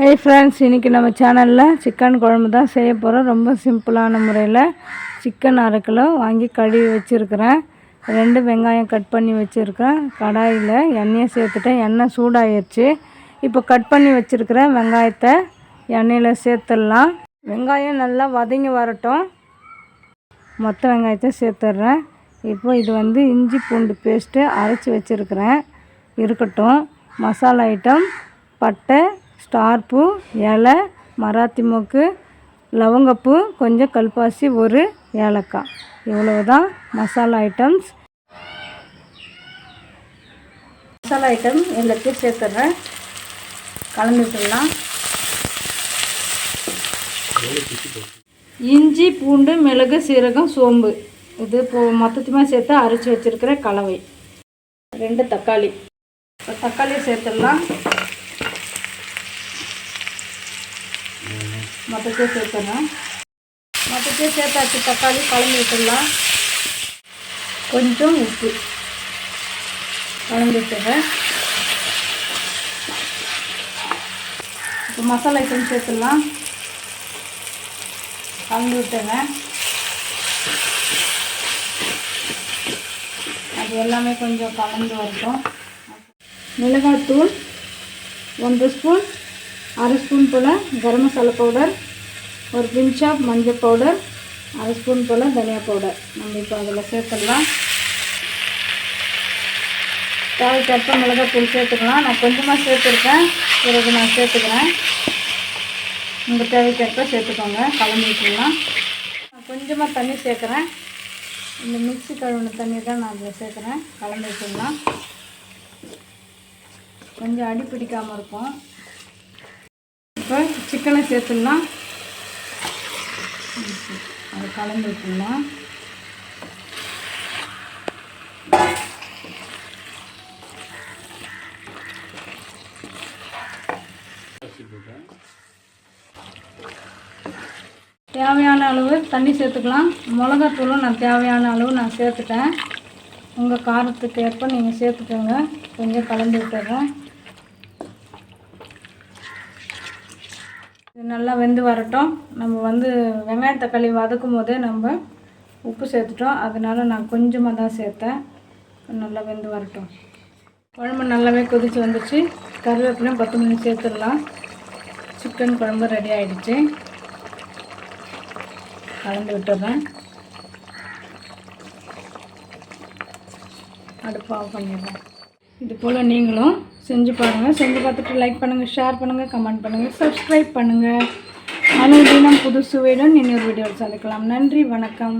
Hey friends இன்றைக்கி நம்ம சேனலில் சிக்கன் குழம்பு தான் செய்ய போகிறோம் ரொம்ப சிம்பிளான முறையில் சிக்கன் அரை கிலோ வாங்கி கழுவி வச்சுருக்கிறேன். ரெண்டு வெங்காயம் கட் பண்ணி வச்சுருக்கேன். கடாயில் எண்ணெயை சேர்த்துட்டேன். எண்ணெய் சூடாயிருச்சு. இப்போ கட் பண்ணி வச்சுருக்கிற வெங்காயத்தை எண்ணெயில் சேர்த்துடலாம். வெங்காயம் நல்லா வதங்கி வரட்டும். மொத்த வெங்காயத்தை சேர்த்துட்றேன். இப்போ இது வந்து இஞ்சி பூண்டு பேஸ்ட்டு அரைச்சி வச்சுருக்கிறேன். இருக்கட்டும். மசாலா ஐட்டம் பட்டை ஸ்டார் பூ இலை மராத்தி மொக்கு லவங்கப்பூ கொஞ்சம் கல்பாசி ஒரு ஏலக்காய். இவ்வளவு தான் மசாலா ஐட்டம்ஸ் மசாலா ஐட்டம் எல்லாத்தையும் சேர்த்துட்றேன். கலந்துட்டுலாம் இஞ்சி பூண்டு மிளகு சீரகம் சோம்பு. இது இப்போ மொத்தத்துமே சேர்த்து அரைச்சி வச்சுருக்கிற கலவை. ரெண்டு தக்காளி. இப்போ தக்காளியை சேர்த்துடலாம். மொத்தத்தையும் சேர்த்துடலாம் மொத்தத்தையும் சேர்த்தாச்சு தக்காளி கலந்து விட்டுடலாம். கொஞ்சம் உப்பு. கலந்து விட்டுறேன் இப்போ மசாலா ஐட்டம் சேர்த்துடலாம். கலந்து விட்டுங்க அது எல்லாமே கொஞ்சம் கலந்து வரட்டும். மிளகாய்த்தூள் ஒன்று ஸ்பூன் அரை ஸ்பூன் போல் கரம் மசாலா பவுடர் ஒரு பிஞ்ச் ஆஃப் மஞ்சள் பவுடர் அரை ஸ்பூன் போல் தனியா பவுடர். நம்ம இப்போ அதில் சேர்த்துடலாம். தேவைக்கேற்ப மிளகாத்தூள் சேர்த்துக்கலாம். நான் கொஞ்சமாக சேர்த்துருக்கேன். பிறகு நான் சேர்த்துக்கிறேன். உங்கள் தேவைக்கேற்ப சேர்த்துக்கோங்க. கலந்து விட்டுடலாம். நான் கொஞ்சமாக தண்ணி சேர்க்குறேன். இந்த மிக்சி கழுவின தண்ணி தான் நான் அதில் சேர்க்குறேன். கலந்து விட்டுடலாம். கொஞ்சம் அடி பிடிக்காமல் இருக்கும். இப்போ சிக்கனை சேர்த்துடலாம். அது கலந்து விட்டுடலாம். தேவையான அளவு தண்ணி சேர்த்துக்கலாம். மிளகாத்தூளும் நான் தேவையான அளவு நான் சேர்த்துட்டேன். உங்கள் காரத்துக்கு ஏற்ப நீங்கள் சேர்த்துக்கோங்க. கொஞ்சம் கலந்து விட்டுறேன். நல்லா வெந்து வரட்டும். நம்ம வந்து வெங்காய தக்காளி வதக்கும் போதே நம்ம உப்பு சேர்த்துட்டோம். அதனால நான் கொஞ்சமாக தான் சேர்த்தேன். நல்லா வெந்து வரட்டும். குழம்பு நல்லாவே கொதித்து வந்துச்சு. கருவேப்பிலையும் பத்து மணி சேர்த்துடலாம். சிக்கன் குழம்பு ரெடி ஆகிடுச்சு கலந்து விட்டுறேன். அடுப்பு ஆஃப் பண்ணிடுறேன். இது போல் நீங்களும் செஞ்சு பாருங்கள் செஞ்சு பார்த்துட்டு லைக் பண்ணுங்கள் ஷேர் பண்ணுங்கள் கமெண்ட் பண்ணுங்கள் சப்ஸ்கிரைப் பண்ணுங்கள் அனுதினம் புது சுவையுடன் இன்னொரு வீடியோவில் சந்திக்கலாம். நன்றி வணக்கம்.